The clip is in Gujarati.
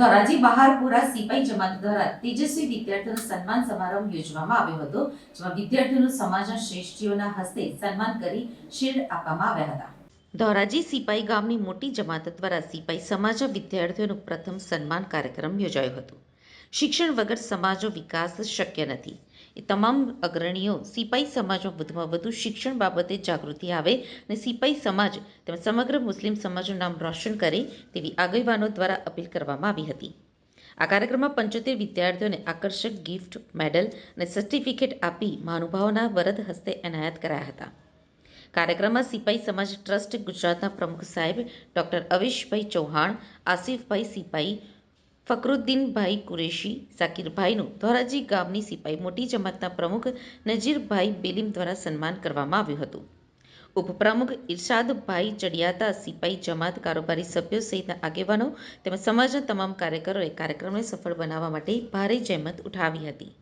ધોરાજી બહારપુરા સિપાઈ જમાત દ્વારા તેજસ્વી વિદ્યાર્થીઓનો સન્માન સમારંભ યોજવામાં આવ્યો હતો, જેમાં વિદ્યાર્થીઓનું સમાજના શ્રેષ્ઠીઓના હસ્તે સન્માન કરી શિલ્ડ આપવામાં આવ્યા હતા. ધોરાજી સિપાઈ ગામની મોટી જમાત દ્વારા સિપાઈ સમાજના વિદ્યાર્થીઓનું પ્રથમ સન્માન કાર્યક્રમ યોજાયો હતો. શિક્ષણ વગર સમાજનો વિકાસ શક્ય નથી. તમામ અગ્રણીઓ સિપાઈ સમાજમાં વધુમાં વધુ શિક્ષણ બાબતે જાગૃતિ આવે અને સિપાઈ સમાજ તેમજ સમગ્ર મુસ્લિમ સમાજનું નામ રોશન કરે તેવી આગેવાનો દ્વારા અપીલ કરવામાં આવી હતી. આ કાર્યક્રમમાં પંચોતેર વિદ્યાર્થીઓને આકર્ષક ગિફ્ટ, મેડલ અને સર્ટિફિકેટ આપી મહાનુભાવોના વરદ હસ્તે એનાયત કરાયા હતા. કાર્યક્રમમાં સિપાઈ સમાજ ટ્રસ્ટ ગુજરાતના પ્રમુખ સાહેબ ડોક્ટર અવેશભાઈ ચૌહાણ, આસિફભાઈ સિપાઈ ફકરુદ્દીનભાઈ કુરેશી, સાકીરભાઈનું ધોરાજી ગામની સિપાઈ મોટી જમાતના પ્રમુખ નજીરભાઈ બેલીમ દ્વારા સન્માન કરવામાં આવ્યું હતું. ઉપપ્રમુખ ઇરશાદભાઈ ચડિયાતા સિપાઈ જમાત કારોબારી સભ્યો સહિતના આગેવાનો તેમજ સમાજના તમામ કાર્યકરોએ કાર્યક્રમને સફળ બનાવવા માટે ભારે જહેમત ઉઠાવી હતી.